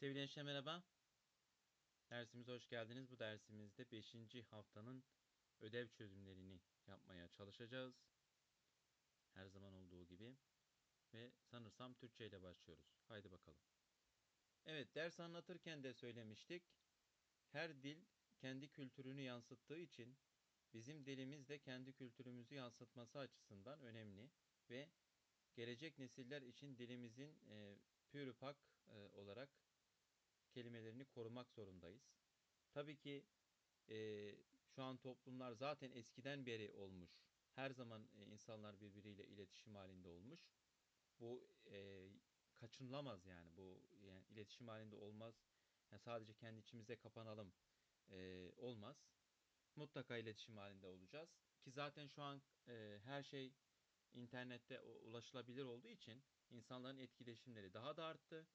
Sevgili gençler merhaba. Dersimize hoş geldiniz. Bu dersimizde 5. haftanın ödev çözümlerini yapmaya çalışacağız. Her zaman olduğu gibi. Ve sanırsam Türkçe ile başlıyoruz. Haydi bakalım. Evet ders anlatırken de söylemiştik. Her dil kendi kültürünü yansıttığı için bizim dilimiz de kendi kültürümüzü yansıtması açısından önemli ve gelecek nesiller için dilimizin e, pür pak e, olarak kelimelerini korumak zorundayız. Tabii ki e, şu an toplumlar zaten eskiden beri olmuş. Her zaman e, insanlar birbiriyle iletişim halinde olmuş. Bu e, kaçınılamaz yani bu yani iletişim halinde olmaz. Yani sadece kendi içimize kapanalım e, olmaz. Mutlaka iletişim halinde olacağız. Ki zaten şu an e, her şey internette ulaşılabilir olduğu için insanların etkileşimleri daha da arttı.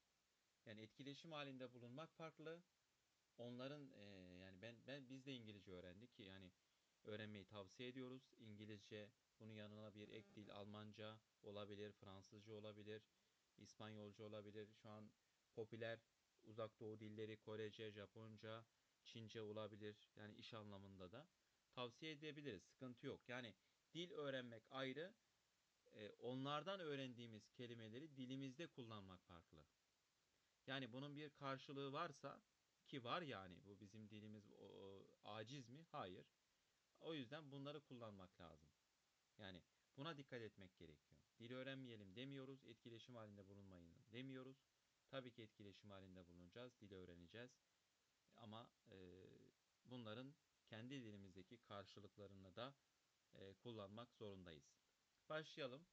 Yani etkileşim halinde bulunmak farklı. Onların e, yani ben ben biz de İngilizce öğrendik ki yani öğrenmeyi tavsiye ediyoruz. İngilizce bunun yanına bir ek dil Almanca olabilir, Fransızca olabilir, İspanyolca olabilir. Şu an popüler uzak doğu dilleri Korece, Japonca, Çince olabilir. Yani iş anlamında da tavsiye edebiliriz. Sıkıntı yok. Yani dil öğrenmek ayrı. E, onlardan öğrendiğimiz kelimeleri dilimizde kullanmak farklı. Yani bunun bir karşılığı varsa ki var yani bu bizim dilimiz o, aciz mi? Hayır. O yüzden bunları kullanmak lazım. Yani buna dikkat etmek gerekiyor. Dil öğrenmeyelim demiyoruz, etkileşim halinde bulunmayın demiyoruz. Tabii ki etkileşim halinde bulunacağız, dili öğreneceğiz. Ama e, bunların kendi dilimizdeki karşılıklarını da e, kullanmak zorundayız. Başlayalım.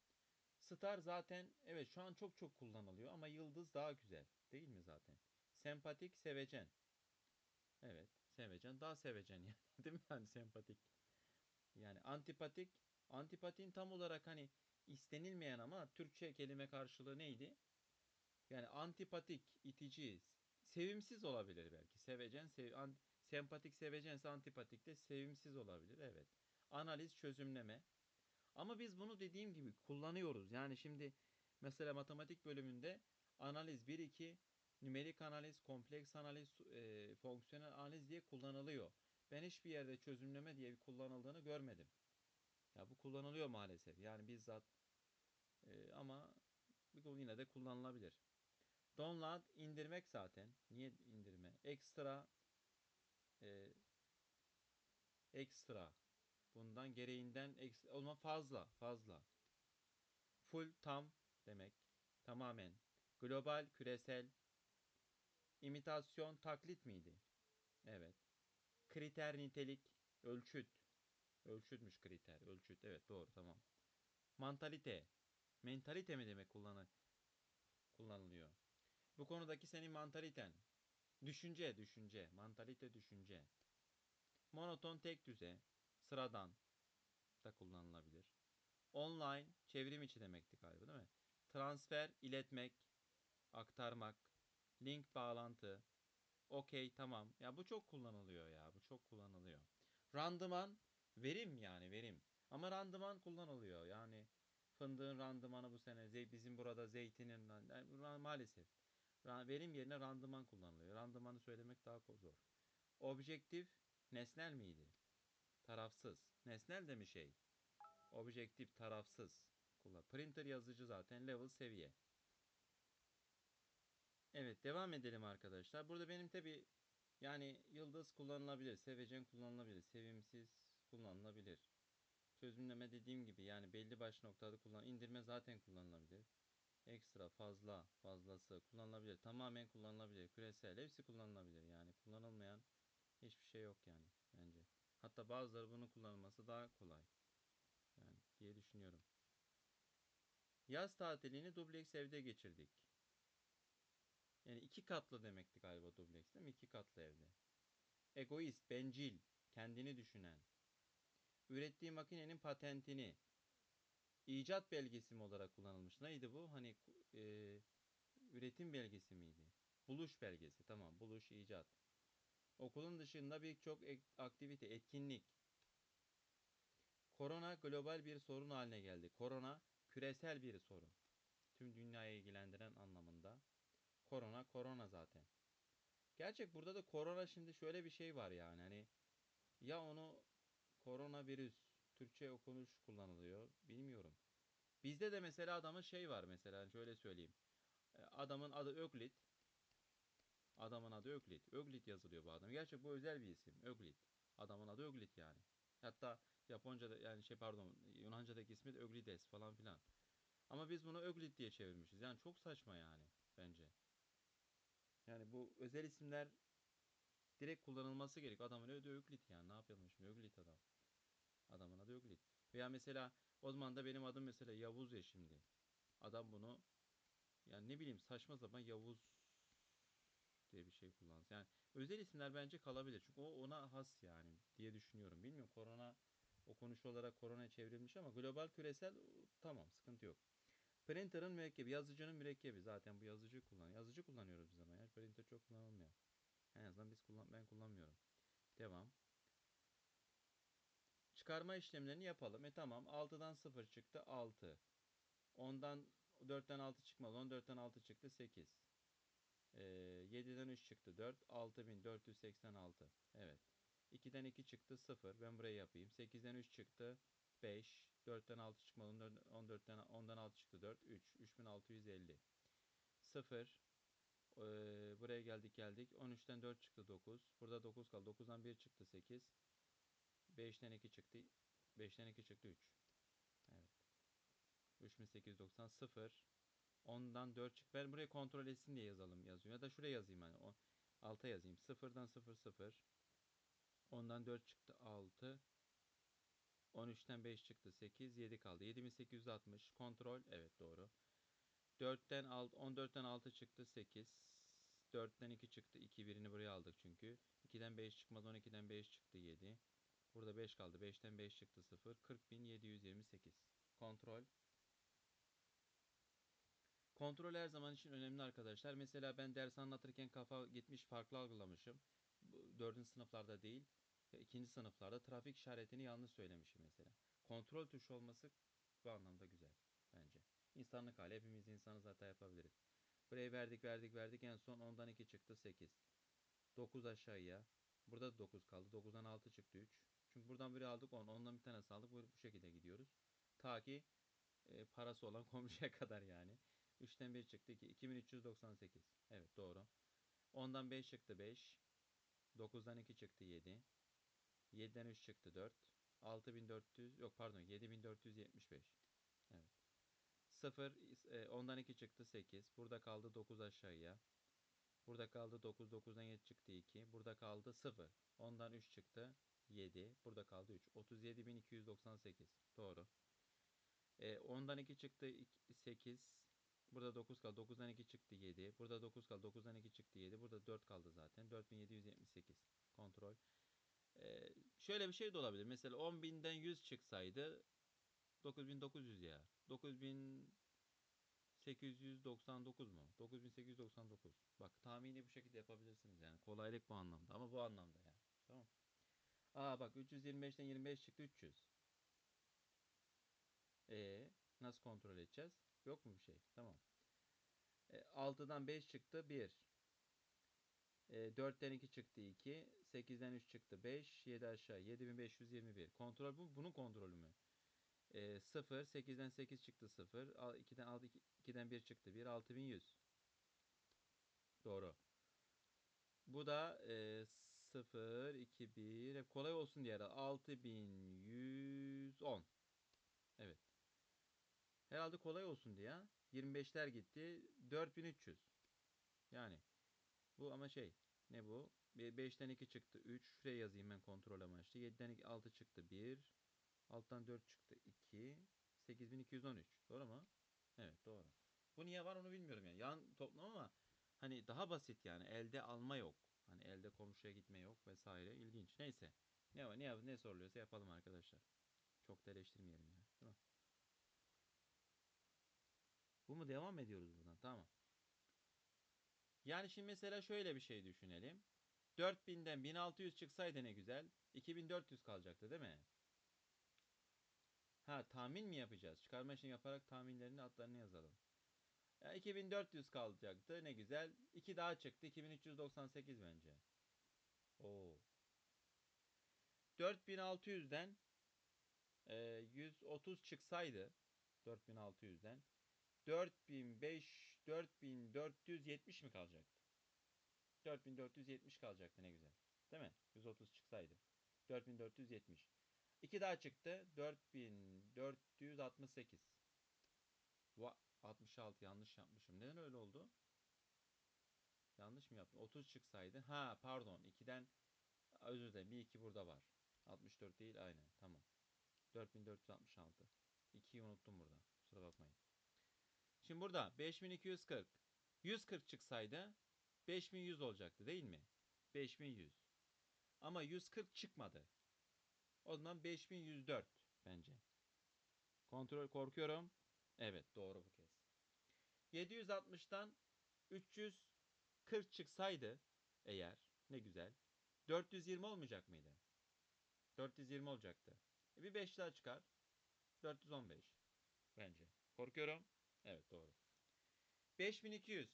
Star zaten evet şu an çok çok kullanılıyor ama yıldız daha güzel. Değil mi zaten? Sempatik, sevecen. Evet, sevecen daha sevecen yani. Değil mi yani sempatik? Yani antipatik, antipatin tam olarak hani istenilmeyen ama Türkçe kelime karşılığı neydi? Yani antipatik, itici, sevimsiz olabilir belki. Sevecen, sev, an, sempatik, sevecense antipatik de sevimsiz olabilir. Evet. Analiz, çözümleme. Ama biz bunu dediğim gibi kullanıyoruz. Yani şimdi mesela matematik bölümünde analiz 1-2, nümerik analiz, kompleks analiz, e, fonksiyonel analiz diye kullanılıyor. Ben hiçbir yerde çözümleme diye bir kullanıldığını görmedim. Ya bu kullanılıyor maalesef. Yani bizzat e, ama yine de kullanılabilir. Download indirmek zaten. Niye indirme? Ekstra e, ekstra bundan gereğinden ekstra olma fazla fazla. Full tam demek. Tamamen. Global küresel İmitasyon taklit miydi? Evet. Kriter nitelik ölçüt. Ölçütmüş kriter. Ölçüt. Evet doğru tamam. Mantalite. Mentalite mi demek kullanı kullanılıyor? Bu konudaki senin mantaliten. Düşünce, düşünce. Mantalite, düşünce. Monoton, tek düze. Sıradan da kullanılabilir. Online, çevrim içi demekti galiba değil mi? Transfer, iletmek, aktarmak. Link bağlantı. Okey tamam. Ya bu çok kullanılıyor ya. Bu çok kullanılıyor. Randıman verim yani verim. Ama randıman kullanılıyor. Yani fındığın randımanı bu sene bizim burada zeytinin yani maalesef verim yerine randıman kullanılıyor. Randımanı söylemek daha zor. Objektif nesnel miydi? Tarafsız. Nesnel de mi şey? Objektif tarafsız. Kullan. Printer yazıcı zaten level seviye. Evet devam edelim arkadaşlar. Burada benim tabi yani yıldız kullanılabilir. Sevecen kullanılabilir. Sevimsiz kullanılabilir. Çözümleme dediğim gibi yani belli baş noktada kullan. indirme zaten kullanılabilir. Ekstra fazla fazlası kullanılabilir. Tamamen kullanılabilir. Küresel hepsi kullanılabilir. Yani kullanılmayan hiçbir şey yok yani. Hatta bazıları bunu kullanılması daha kolay. Yani diye düşünüyorum. Yaz tatilini dubleks evde geçirdik. Yani iki katlı demekti galiba dubleks değil mi? İki katlı evde. Egoist, bencil, kendini düşünen. Ürettiği makinenin patentini icat belgesi mi olarak kullanılmış? Neydi bu? Hani e, üretim belgesi miydi? Buluş belgesi. Tamam. Buluş, icat. Okulun dışında birçok aktivite, etkinlik. Korona global bir sorun haline geldi. Korona küresel bir sorun. Tüm dünyayı ilgilendiren anlamında. Korona korona zaten. Gerçek burada da korona şimdi şöyle bir şey var yani hani ya onu koronavirüs Türkçe okunuş kullanılıyor bilmiyorum. Bizde de mesela adamın şey var mesela şöyle söyleyeyim. E, Adamın adı Öklit. Adamın adı Öklit. Öklit yazılıyor bu adam. Gerçi bu özel bir isim. Öklit. Adamın adı Öklit yani. Hatta Japonca'da yani şey pardon Yunanca'daki ismi de Öglides falan filan. Ama biz bunu Öklit diye çevirmişiz. Yani çok saçma yani bence. Yani bu özel isimler direkt kullanılması gerek. Adamın adı Öklit yani. Ne yapalım şimdi Öklit adam. Adamın adı Öklit. Veya mesela o zaman da benim adım mesela Yavuz ya şimdi. Adam bunu yani ne bileyim saçma sapan Yavuz diye bir şey kullansın. Yani özel isimler bence kalabilir. Çünkü o ona has yani diye düşünüyorum. Bilmiyorum korona okunuş olarak korona çevrilmiş ama global küresel tamam sıkıntı yok. Printer'ın mürekkebi, yazıcının mürekkebi. Zaten bu yazıcı kullan. Yazıcı kullanıyoruz biz ama ya. Printer çok kullanılmıyor. En azından biz kullan ben kullanmıyorum. Devam. Çıkarma işlemlerini yapalım. E tamam. 6'dan 0 çıktı 6. 10'dan 4'ten 6 çıkmadı. 14'ten 6 çıktı 8. Ee, 7'den 3 çıktı 4. 6486. Evet. 2'den 2 çıktı 0. Ben burayı yapayım. 8'den 3 çıktı 5. 4'ten 6 çıkmadı. 14'ten 10'dan 6 çıktı 4. 3. 3650. 0. Ee, buraya geldik geldik. 13'ten 4 çıktı 9. Burada 9 kaldı. 9'dan 1 çıktı 8. 5'ten 2 çıktı. 5'ten 2 çıktı 3. Evet. 3890 0. 10'dan 4 çık. Ben buraya kontrol etsin diye yazalım yazıyorum. Ya da şuraya yazayım hani. O, alta yazayım. 0'dan 0 0. 10'dan 4 çıktı 6. 13'ten 5 çıktı 8. 7 kaldı. 7860. Kontrol. Evet doğru. 4'ten 6, 14'ten 6 çıktı 8. 4'ten 2 çıktı 2. Birini buraya aldık çünkü. 2'den 5 çıkmadı 12'den 5 çıktı 7. Burada 5 kaldı. 5'ten 5 çıktı 0. 40.728. Kontrol. Kontrol her zaman için önemli arkadaşlar. Mesela ben ders anlatırken kafa gitmiş farklı algılamışım. Dördüncü sınıflarda değil. Ve ikinci sınıflarda trafik işaretini yanlış söylemişim mesela. Kontrol tuşu olması bu anlamda güzel bence. İnsanlık hali. Hepimiz insanız hata yapabiliriz. Burayı verdik verdik verdik. En son 10'dan 2 çıktı 8. 9 aşağıya. Burada da 9 kaldı. 9'dan 6 çıktı 3. Çünkü buradan biri aldık 10. Ondan bir tane aldık. Bu şekilde gidiyoruz. Ta ki e, parası olan komşuya kadar yani. 3'ten 1 çıktı 2. 2398. Evet doğru. 10'dan 5 çıktı 5. 9'dan 2 çıktı 7. 7'den 3 çıktı 4. 6400 yok pardon 7475. Evet. 0 e, 10'dan 2 çıktı 8. Burada kaldı 9 aşağıya. Burada kaldı 9. 9'dan 7 çıktı 2. Burada kaldı 0. 10'dan 3 çıktı 7. Burada kaldı 3. 37298. Doğru. E, 10'dan 2 çıktı 8. Burada 9 kaldı. 9'dan 2 çıktı 7. Burada 9 kaldı. 9'dan 2 çıktı 7. Burada 4 kaldı zaten. 4778. Kontrol. Ee, şöyle bir şey de olabilir. Mesela 10.000'den 100 çıksaydı 9900 ya. 9899 mu? 9899. Bak tahmini bu şekilde yapabilirsiniz yani. Kolaylık bu anlamda ama bu anlamda yani. Tamam. Aa bak 325'ten 25 çıktı 300. E nasıl kontrol edeceğiz? Yok mu bir şey? Tamam. E, 6'dan 5 çıktı 1. E, 4'ten 2 çıktı 2. 8'den 3 çıktı 5. 7 aşağı 7521. Kontrol bu. Bunun kontrolü mü? E, 0. 8'den 8 çıktı 0. 2'den 6 2'den 1 çıktı 1. 6100. Doğru. Bu da e, 0 2 1 hep kolay olsun diye 6110. Evet. Herhalde kolay olsun diye. 25'ler gitti. 4300. Yani bu ama şey ne bu? 5'ten 2 çıktı 3. Şuraya yazayım ben kontrol amaçlı. 7'den 6 çıktı 1. Alttan 4 çıktı 2. 8213. Doğru mu? Evet doğru. Bu niye var onu bilmiyorum yani. Yan toplam ama hani daha basit yani. Elde alma yok. Hani elde komşuya gitme yok vesaire. İlginç. Neyse. Ne var ne, ne soruluyorsa yapalım arkadaşlar. Çok da eleştirmeyelim ya. Değil mi? Bu mu devam ediyoruz buradan? Tamam. Yani şimdi mesela şöyle bir şey düşünelim. 4000'den 1600 çıksaydı ne güzel. 2400 kalacaktı değil mi? Ha tahmin mi yapacağız? Çıkarma işini yaparak tahminlerini adlarını yazalım. Ya 2400 kalacaktı. Ne güzel. 2 daha çıktı. 2398 bence. Oo. 4600'den e, 130 çıksaydı 4600'den 4005 4470 mi kalacaktı? 4470 kalacaktı ne güzel. Değil mi? 130 çıksaydı. 4470. 2 daha çıktı. 4468. Va 66 yanlış yapmışım. Neden öyle oldu? Yanlış mı yaptım? 30 çıksaydı. Ha pardon. 2'den özür dilerim. Bir 2 burada var. 64 değil aynen. Tamam. 4466. 2'yi unuttum burada. Kusura bakmayın. Şimdi burada 5240. 140 çıksaydı 5100 olacaktı değil mi? 5100. Ama 140 çıkmadı. O zaman 5104 bence. Kontrol korkuyorum. Evet doğru bu kez. 760'tan 340 çıksaydı eğer ne güzel. 420 olmayacak mıydı? 420 olacaktı. E bir 5 daha çıkar. 415 bence. Korkuyorum. Evet doğru. 5200.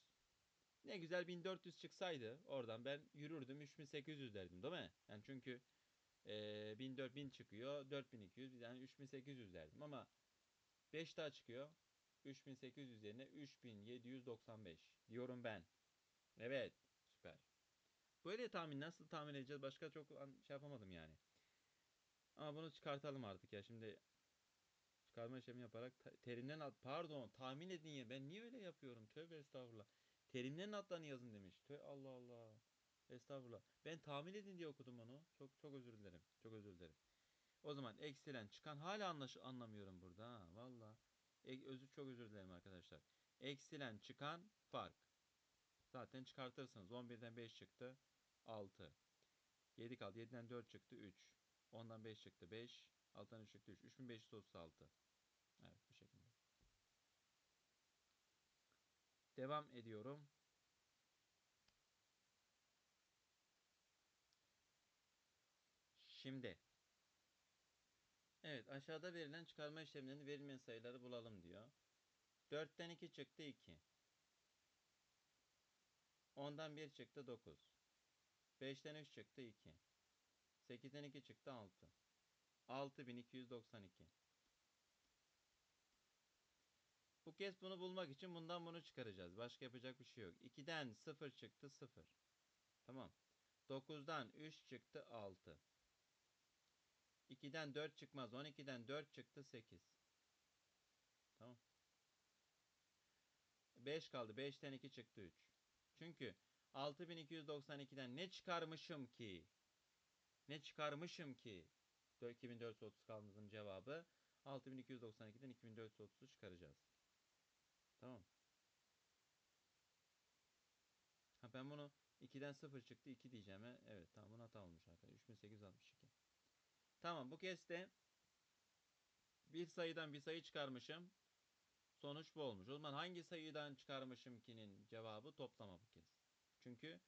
Ne güzel 1400 çıksaydı oradan ben yürürdüm 3800 derdim değil mi? Yani çünkü e, 1000 çıkıyor 4200 yani 3800 derdim ama 5 daha çıkıyor 3800 yerine 3795 diyorum ben. Evet süper. Böyle tahmin nasıl tahmin edeceğiz başka çok şey yapamadım yani. Ama bunu çıkartalım artık ya şimdi çıkarma işlemi yaparak terimden at pardon tahmin edin ya ben niye öyle yapıyorum tövbe estağfurullah. Terimlerin adlarını yazın demiş. Tövbe Allah Allah. Estağfurullah. Ben tahmin edin diye okudum onu. Çok çok özür dilerim. Çok özür dilerim. O zaman eksilen çıkan hala anlaş anlamıyorum burada ha. Valla. E, özür çok özür dilerim arkadaşlar. Eksilen çıkan fark. Zaten çıkartırsınız. 11'den 5 çıktı. 6. 7 kaldı. 7'den 4 çıktı. 3. 10'dan 5 çıktı. 5. 6'dan 3 çıktı. 3. 3536. Evet bu şekilde. Devam ediyorum. Şimdi. Evet aşağıda verilen çıkarma işlemlerini verilmeyen sayıları bulalım diyor. 4'ten 2 çıktı 2. 10'dan 1 çıktı 9. 5'ten 3 çıktı 2. 8'den 2 çıktı 6. 6292. Bu kez bunu bulmak için bundan bunu çıkaracağız. Başka yapacak bir şey yok. 2'den 0 çıktı 0. Tamam. 9'dan 3 çıktı 6. 2'den 4 çıkmaz. 12'den 4 çıktı 8. Tamam. 5 kaldı. 5'ten 2 çıktı 3. Çünkü 6292'den ne çıkarmışım ki? Ne çıkarmışım ki? 2430 kaldığımızın cevabı 6292'den 2430'u çıkaracağız. Tamam. Ha ben bunu 2'den 0 çıktı 2 diyeceğim. Evet tamam bunu hata olmuş arkadaşlar. 3862. Tamam bu kez de bir sayıdan bir sayı çıkarmışım. Sonuç bu olmuş. O zaman hangi sayıdan çıkarmışım ki'nin cevabı toplama bu kez. Çünkü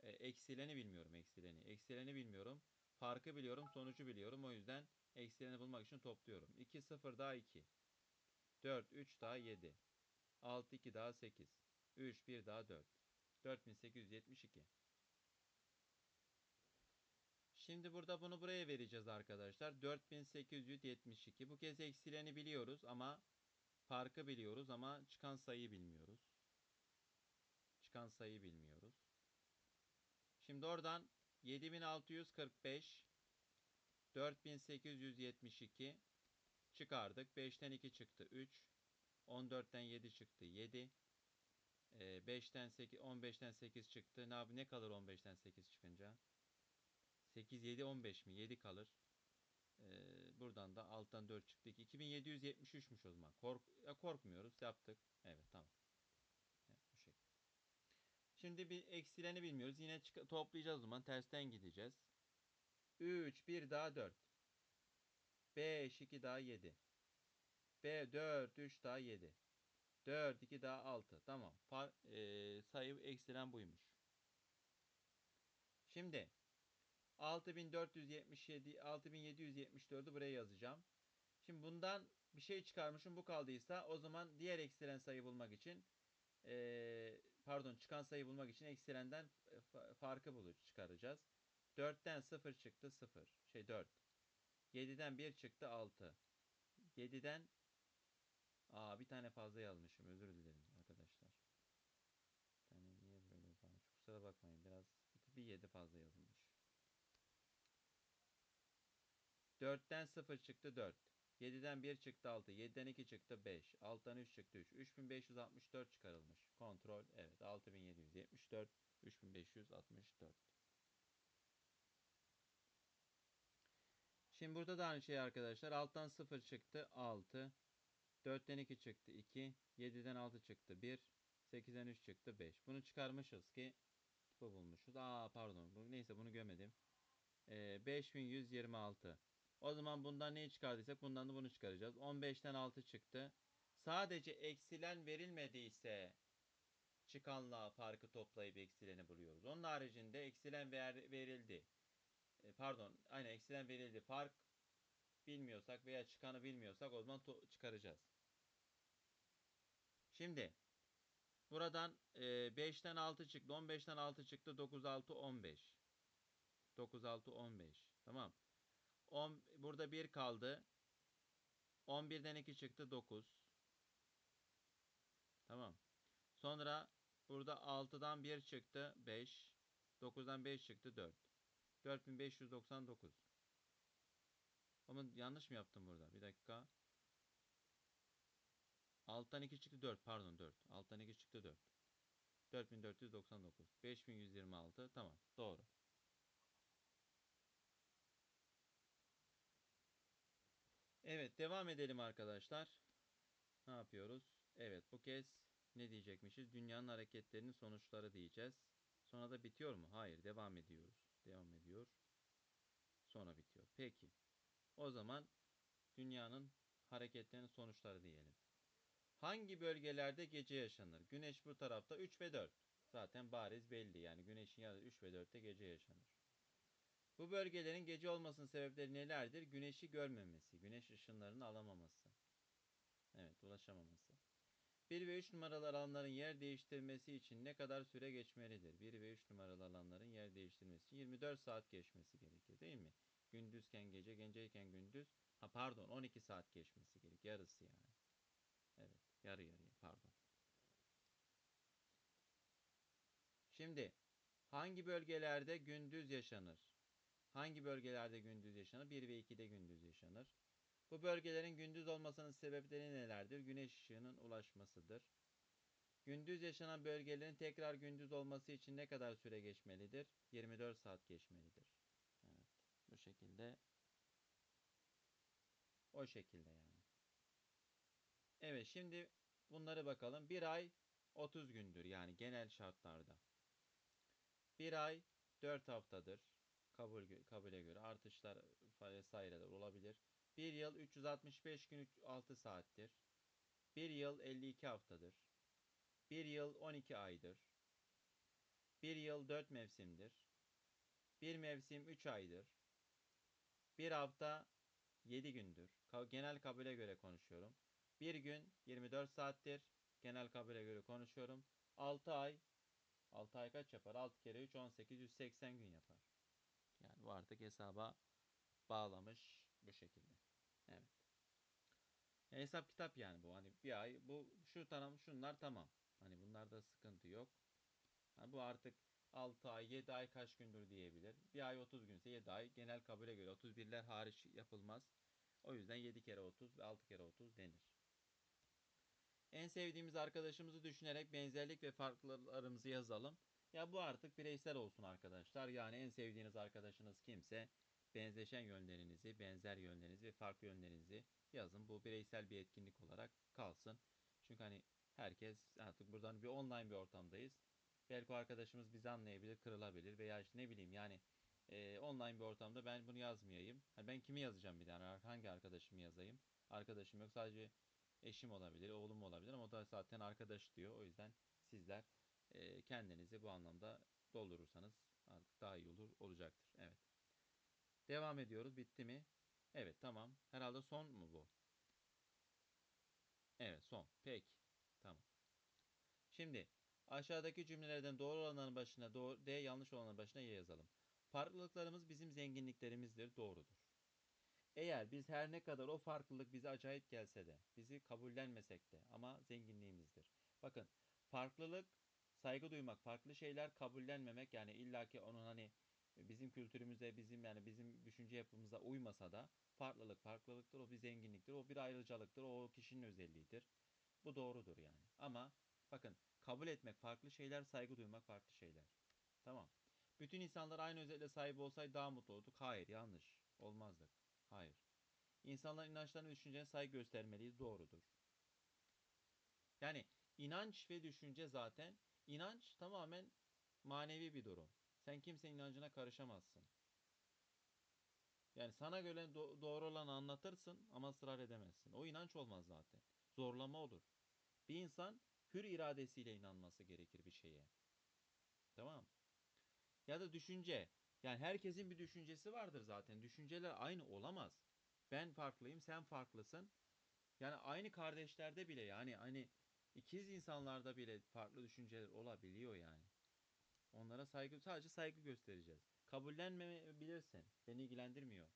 e, eksileni bilmiyorum eksileni. Eksileni bilmiyorum. Farkı biliyorum sonucu biliyorum. O yüzden eksileni bulmak için topluyorum. 2 0 daha 2. 4 3 daha 7. 6 2 daha 8. 3 1 daha 4. 4872. Şimdi burada bunu buraya vereceğiz arkadaşlar. 4872. Bu kez eksileni biliyoruz ama farkı biliyoruz ama çıkan sayıyı bilmiyoruz. Çıkan sayıyı bilmiyoruz. Şimdi oradan 7645 4872 çıkardık. 5'ten 2 çıktı 3. 14'ten 7 çıktı 7. 5'ten 8 15'ten 8 çıktı. Ne abi ne kalır 15'ten 8 çıkınca? 8 7 15 mi? 7 kalır. Ee, buradan da alttan 4 çıktı. 2773'müş o zaman. Kork ya korkmuyoruz. Yaptık. Evet tamam. Evet, bu şekilde. Şimdi bir eksileni bilmiyoruz. Yine toplayacağız o zaman. Tersten gideceğiz. 3 1 daha 4. 5 2 daha 7. B 4 3 daha 7. 4 2 daha 6. Tamam. Far, e, sayı eksilen buymuş. Şimdi 6477 6774'ü buraya yazacağım. Şimdi bundan bir şey çıkarmışım bu kaldıysa o zaman diğer eksilen sayı bulmak için Ee, pardon çıkan sayı bulmak için eksilenden e, fa- farkı bulup çıkaracağız. 4'ten 0 çıktı 0. Şey 4. 7'den 1 çıktı 6. 7'den Aa bir tane fazla yazmışım. Özür dilerim arkadaşlar. Bir tane niye böyle. Çok kusura bakmayın. Biraz bir 7 fazla yazılmış. 4'ten 0 çıktı 4. 7'den 1 çıktı 6. 7'den 2 çıktı 5. 6'dan 3 çıktı 3. 3564 çıkarılmış. Kontrol. Evet 6774. 3564. Şimdi burada da aynı şey arkadaşlar. Alttan 0 çıktı 6. 4'ten 2 çıktı 2. 7'den 6 çıktı 1. 8'den 3 çıktı 5. Bunu çıkarmışız ki bu bulmuşuz. Aa pardon. Neyse bunu gömedim. Ee, 5126. O zaman bundan neyi çıkardıysak bundan da bunu çıkaracağız. 15'ten 6 çıktı. Sadece eksilen verilmediyse çıkanla farkı toplayıp eksileni buluyoruz. Onun haricinde eksilen ver, verildi. E, pardon aynen eksilen verildi. Fark bilmiyorsak veya çıkanı bilmiyorsak o zaman çıkaracağız. Şimdi buradan e, 5'ten 6 çıktı. 15'ten 6 çıktı. 9 6 15. 9 6 15. Tamam. 10, burada 1 kaldı. 11'den 2 çıktı 9. Tamam. Sonra burada 6'dan 1 çıktı 5. 9'dan 5 çıktı 4. 4599. Ama yanlış mı yaptım burada? Bir dakika. 6'dan 2 çıktı 4. Pardon 4. 6'dan 2 çıktı 4. 4499. 5126. Tamam. Doğru. Evet devam edelim arkadaşlar. Ne yapıyoruz? Evet bu kez ne diyecekmişiz? Dünyanın hareketlerinin sonuçları diyeceğiz. Sonra da bitiyor mu? Hayır devam ediyoruz. Devam ediyor. Sonra bitiyor. Peki. O zaman dünyanın hareketlerinin sonuçları diyelim. Hangi bölgelerde gece yaşanır? Güneş bu tarafta 3 ve 4. Zaten bariz belli. Yani güneşin yarı 3 ve 4'te gece yaşanır. Bu bölgelerin gece olmasının sebepleri nelerdir? Güneşi görmemesi, güneş ışınlarını alamaması. Evet, ulaşamaması. 1 ve 3 numaralı alanların yer değiştirmesi için ne kadar süre geçmelidir? 1 ve 3 numaralı alanların yer değiştirmesi için 24 saat geçmesi gerekir değil mi? Gündüzken gece, geceyken gündüz. Ha pardon 12 saat geçmesi gerek. Yarısı yani. Yarı yarıya pardon. Şimdi hangi bölgelerde gündüz yaşanır? Hangi bölgelerde gündüz yaşanır? 1 ve 2'de gündüz yaşanır. Bu bölgelerin gündüz olmasının sebepleri nelerdir? Güneş ışığının ulaşmasıdır. Gündüz yaşanan bölgelerin tekrar gündüz olması için ne kadar süre geçmelidir? 24 saat geçmelidir. Evet. Bu şekilde. O şekilde yani. Evet şimdi bunları bakalım. Bir ay 30 gündür yani genel şartlarda. Bir ay 4 haftadır. Kabul, kabule göre artışlar vesaireler olabilir. Bir yıl 365 gün 6 saattir. Bir yıl 52 haftadır. Bir yıl 12 aydır. Bir yıl 4 mevsimdir. Bir mevsim 3 aydır. Bir hafta 7 gündür. Genel kabule göre konuşuyorum. Bir gün 24 saattir. Genel kabule göre konuşuyorum. 6 ay 6 ay kaç yapar? 6 kere 3 18 180 gün yapar. Yani bu artık hesaba bağlamış bu şekilde. Evet. Ya hesap kitap yani bu. Hani bir ay bu şu tamam şunlar tamam. Hani bunlarda sıkıntı yok. Yani bu artık 6 ay 7 ay kaç gündür diyebilir. Bir ay 30 günse 7 ay genel kabule göre 31'ler hariç yapılmaz. O yüzden 7 kere 30 ve 6 kere 30 denir. En sevdiğimiz arkadaşımızı düşünerek benzerlik ve farklarımızı yazalım. Ya bu artık bireysel olsun arkadaşlar. Yani en sevdiğiniz arkadaşınız kimse benzeşen yönlerinizi, benzer yönlerinizi ve farklı yönlerinizi yazın. Bu bireysel bir etkinlik olarak kalsın. Çünkü hani herkes artık buradan bir online bir ortamdayız. Belki o arkadaşımız bizi anlayabilir, kırılabilir veya işte ne bileyim yani e, online bir ortamda ben bunu yazmayayım. Yani ben kimi yazacağım bir tane? Hangi arkadaşımı yazayım? Arkadaşım yok sadece eşim olabilir, oğlum olabilir ama o da zaten arkadaş diyor. O yüzden sizler e, kendinizi bu anlamda doldurursanız artık daha iyi olur olacaktır. Evet. Devam ediyoruz. Bitti mi? Evet tamam. Herhalde son mu bu? Evet son. Peki. Tamam. Şimdi aşağıdaki cümlelerden doğru olanların başına doğru, D yanlış olanların başına Y yazalım. Farklılıklarımız bizim zenginliklerimizdir. Doğrudur. Eğer biz her ne kadar o farklılık bize acayip gelse de, bizi kabullenmesek de ama zenginliğimizdir. Bakın farklılık, saygı duymak, farklı şeyler kabullenmemek yani illaki onun hani bizim kültürümüze, bizim yani bizim düşünce yapımıza uymasa da farklılık farklılıktır, o bir zenginliktir, o bir ayrıcalıktır, o kişinin özelliğidir. Bu doğrudur yani. Ama bakın kabul etmek farklı şeyler, saygı duymak farklı şeyler. Tamam. Bütün insanlar aynı özelliğe sahip olsaydı daha mutlu olduk. Hayır, yanlış. Olmazdık. Hayır. İnsanların inançlarına ve düşüncelerine saygı göstermeliyiz. Doğrudur. Yani inanç ve düşünce zaten inanç tamamen manevi bir durum. Sen kimsenin inancına karışamazsın. Yani sana göre do- doğru olanı anlatırsın ama ısrar edemezsin. O inanç olmaz zaten. Zorlama olur. Bir insan hür iradesiyle inanması gerekir bir şeye. Tamam. Ya da düşünce. Yani herkesin bir düşüncesi vardır zaten. Düşünceler aynı olamaz. Ben farklıyım, sen farklısın. Yani aynı kardeşlerde bile yani hani ikiz insanlarda bile farklı düşünceler olabiliyor yani. Onlara saygı sadece saygı göstereceğiz. Kabullenmeyebilirsin. Beni ilgilendirmiyor.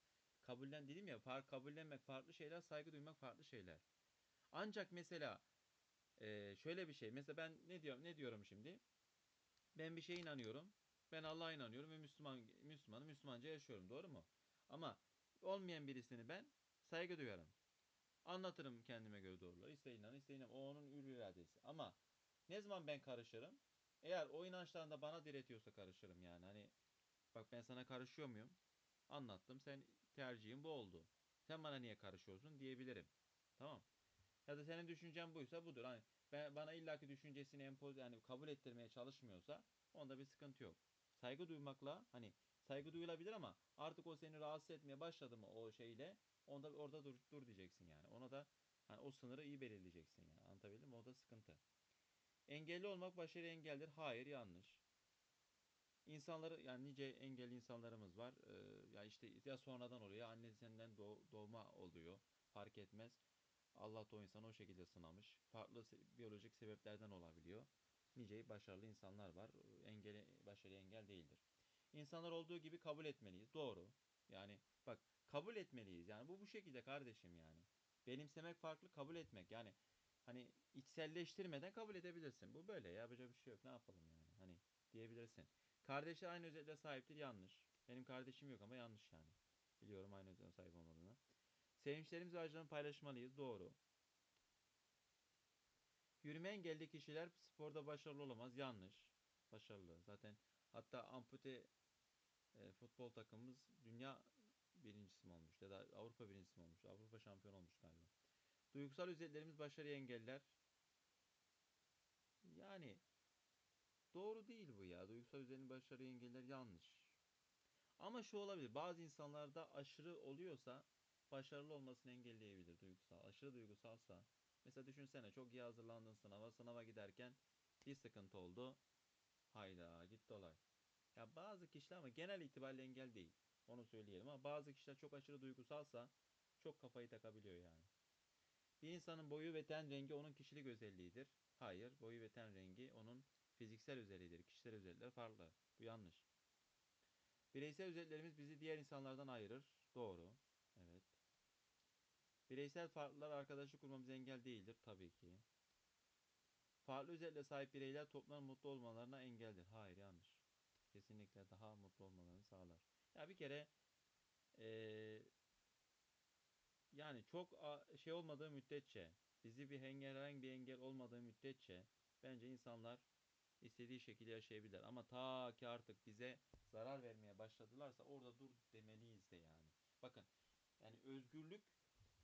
Kabullen dedim ya, fark kabullenmek farklı şeyler, saygı duymak farklı şeyler. Ancak mesela şöyle bir şey. Mesela ben ne diyorum ne diyorum şimdi? Ben bir şeye inanıyorum. Ben Allah'a inanıyorum ve Müslüman Müslümanım, Müslümanca yaşıyorum. Doğru mu? Ama olmayan birisini ben saygı duyarım. Anlatırım kendime göre doğruları. İster inan, ister inan. O onun ür iradesi. Ama ne zaman ben karışırım? Eğer o inançlarında bana diretiyorsa karışırım yani. Hani bak ben sana karışıyor muyum? Anlattım. Sen tercihin bu oldu. Sen bana niye karışıyorsun diyebilirim. Tamam. Ya da senin düşüncen buysa budur. Hani ben, bana illaki düşüncesini empoze yani kabul ettirmeye çalışmıyorsa onda bir sıkıntı yok. Saygı duymakla hani saygı duyulabilir ama artık o seni rahatsız etmeye başladı mı o şeyle onda orada dur, dur diyeceksin yani. Ona da hani o sınırı iyi belirleyeceksin yani. Anlatabildim mi? O da sıkıntı. Engelli olmak başarı engeldir. Hayır yanlış. İnsanları yani nice engelli insanlarımız var. Ee, ya işte ya sonradan oluyor ya annesinden doğ, doğma oluyor. Fark etmez. Allah da o insanı o şekilde sınamış. Farklı biyolojik sebeplerden olabiliyor. Nice başarılı insanlar var. Engeli, başarı engel değildir. İnsanlar olduğu gibi kabul etmeliyiz. Doğru. Yani bak kabul etmeliyiz. Yani bu bu şekilde kardeşim yani. Benimsemek farklı, kabul etmek. Yani hani içselleştirmeden kabul edebilirsin. Bu böyle yapacak bir şey yok. Ne yapalım yani? Hani diyebilirsin. Kardeşler aynı özelliğe sahiptir. Yanlış. Benim kardeşim yok ama yanlış yani. Biliyorum aynı özelliğe sahip olmadığını. Sevinçlerimiz ve acılarını paylaşmalıyız. Doğru. Yürüme engelli kişiler sporda başarılı olamaz. Yanlış. Başarılı. Zaten hatta ampute e, futbol takımımız dünya birincisi mi olmuş ya da Avrupa birincisi mi olmuş? Avrupa şampiyon olmuş galiba. Duygusal özelliklerimiz başarıyı engeller. Yani doğru değil bu ya. Duygusal özelliğin başarıyı engeller yanlış. Ama şu olabilir. Bazı insanlarda aşırı oluyorsa başarılı olmasını engelleyebilir duygusal. Aşırı duygusalsa. Mesela düşünsene çok iyi hazırlandın sınava. Sınava giderken bir sıkıntı oldu. Hayda gitti olay. Ya bazı kişiler ama genel itibariyle engel değil. Onu söyleyelim ama bazı kişiler çok aşırı duygusalsa çok kafayı takabiliyor yani. Bir insanın boyu ve ten rengi onun kişilik özelliğidir. Hayır, boyu ve ten rengi onun fiziksel özelliğidir. Kişisel özellikler farklı. Bu yanlış. Bireysel özelliklerimiz bizi diğer insanlardan ayırır. Doğru. Bireysel farklılar arkadaşlık kurmamız engel değildir. Tabii ki. Farklı özelliğe sahip bireyler toplumların mutlu olmalarına engeldir. Hayır yanlış. Kesinlikle daha mutlu olmalarını sağlar. Ya bir kere ee, yani çok şey olmadığı müddetçe bizi bir engel herhangi bir engel olmadığı müddetçe bence insanlar istediği şekilde yaşayabilirler. Ama ta ki artık bize zarar vermeye başladılarsa orada dur demeliyiz de yani. Bakın yani özgürlük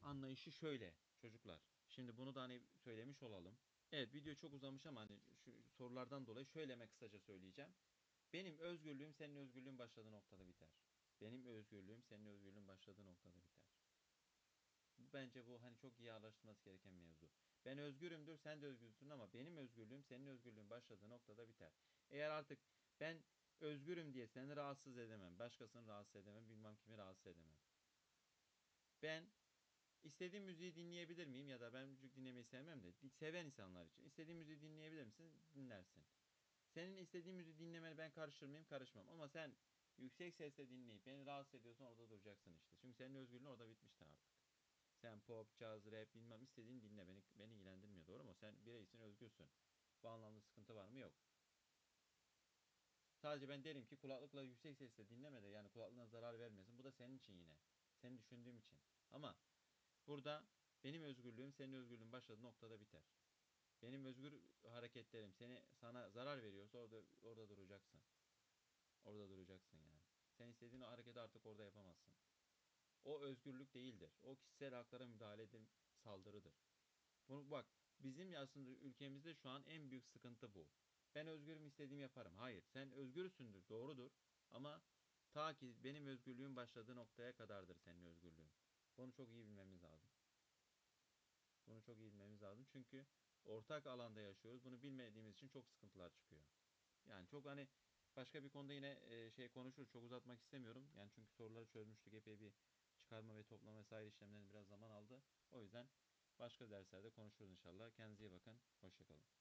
anlayışı şöyle çocuklar. Şimdi bunu da hani söylemiş olalım. Evet video çok uzamış ama hani şu sorulardan dolayı şöyle kısaca söyleyeceğim. Benim özgürlüğüm senin özgürlüğün başladığı noktada biter. Benim özgürlüğüm senin özgürlüğün başladığı noktada biter. Bence bu hani çok iyi araştırılması gereken mevzu. Ben özgürümdür, sen de özgürsün ama benim özgürlüğüm senin özgürlüğün başladığı noktada biter. Eğer artık ben özgürüm diye seni rahatsız edemem, başkasını rahatsız edemem, bilmem kimi rahatsız edemem. Ben istediğim müziği dinleyebilir miyim ya da ben müzik dinlemeyi sevmem de seven insanlar için istediğim müziği dinleyebilir misin? Dinlersin. Senin istediğin müziği dinlemene ben karışır mıyım? Karışmam. Ama sen yüksek sesle dinleyip beni rahatsız ediyorsan orada duracaksın işte. Çünkü senin özgürlüğün orada bitmiştir artık. Sen pop, caz, rap bilmem istediğini dinle. Beni, beni ilgilendirmiyor doğru mu? Sen bireysin, özgürsün. Bu anlamda sıkıntı var mı? Yok. Sadece ben derim ki kulaklıkla yüksek sesle dinleme de yani kulaklığına zarar vermesin. Bu da senin için yine. Seni düşündüğüm için. Ama burada benim özgürlüğüm senin özgürlüğün başladığı noktada biter. Benim özgür hareketlerim seni sana zarar veriyorsa orada orada duracaksın. Orada duracaksın yani. Sen istediğin o hareketi artık orada yapamazsın. O özgürlük değildir. O kişisel haklara müdahale edin saldırıdır. Bunu bak bizim aslında ülkemizde şu an en büyük sıkıntı bu. Ben özgürüm istediğimi yaparım. Hayır, sen özgürsündür, doğrudur. Ama ta ki benim özgürlüğüm başladığı noktaya kadardır senin özgürlüğün. Bunu çok iyi bilmemiz lazım. Bunu çok iyi bilmemiz lazım. Çünkü ortak alanda yaşıyoruz. Bunu bilmediğimiz için çok sıkıntılar çıkıyor. Yani çok hani başka bir konuda yine e, şey konuşuruz. Çok uzatmak istemiyorum. Yani çünkü soruları çözmüştük. Epey bir çıkarma ve toplama vesaire işlemlerini biraz zaman aldı. O yüzden başka derslerde konuşuruz inşallah. Kendinize iyi bakın. Hoşçakalın.